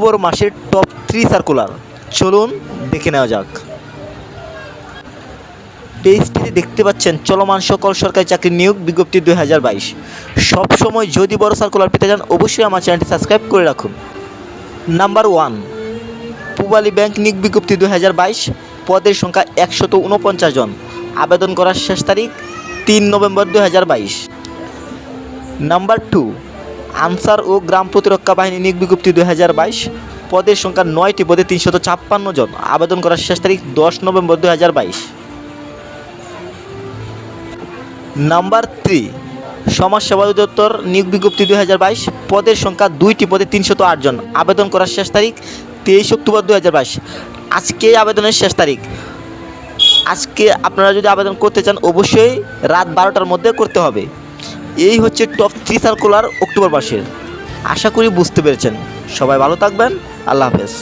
October মাসের top three circular চলুন দেখে নেওয়া যাক। পেজটিতে দেখতে পাচ্ছেন চলমান সকল সরকারি চাকরি নিয়োগ বিজ্ঞপ্তি দুই হাজার বাইশ। সবসময় যদি বড় সার্কুলার পেতে চান, অবশ্যই আমার চ্যানেলটি সাবস্ক্রাইব করে রাখুন। নাম্বার ওয়ান পূবালী ব্যাংক নিয়োগ বিজ্ঞপ্তি দুই হাজার বাইশ। পদের সংখ্যা একশত উনপঞ্চাশ জন। আবেদন করার শেষ তারিখ তিন নভেম্বর দুই হাজার বাইশ। নাম্বার টু আনসার ও গ্রাম প্রতিরক্ষা বাহিনী নিয়োগ বিজ্ঞপ্তি দুই হাজার বাইশ। পদের সংখ্যা নয়টি, পদে তিনশত ছাপ্পান্ন জন। আবেদন করার শেষ তারিখ দশ নভেম্বর দুই হাজার বাইশ। নাম্বার থ্রি, সমাজ সেবা অধিদপ্তর নিয়োগ বিজ্ঞপ্তি দুই হাজার বাইশ। পদের সংখ্যা দুইটি, পদে তিনশত আট জন। আবেদন করার শেষ তারিখ তেইশ অক্টোবর দুই হাজার বাইশ। আজকে আবেদনের শেষ তারিখ। আজকে আপনারা যদি আবেদন করতে চান, অবশ্যই রাত বারোটার মধ্যে করতে হবে। এই হচ্ছে টপ থ্রি সার্কুলার অক্টোবর মাসের। আশা করি বুঝতে পেরেছেন। সবাই ভালো থাকবেন। আল্লাহ হাফেজ।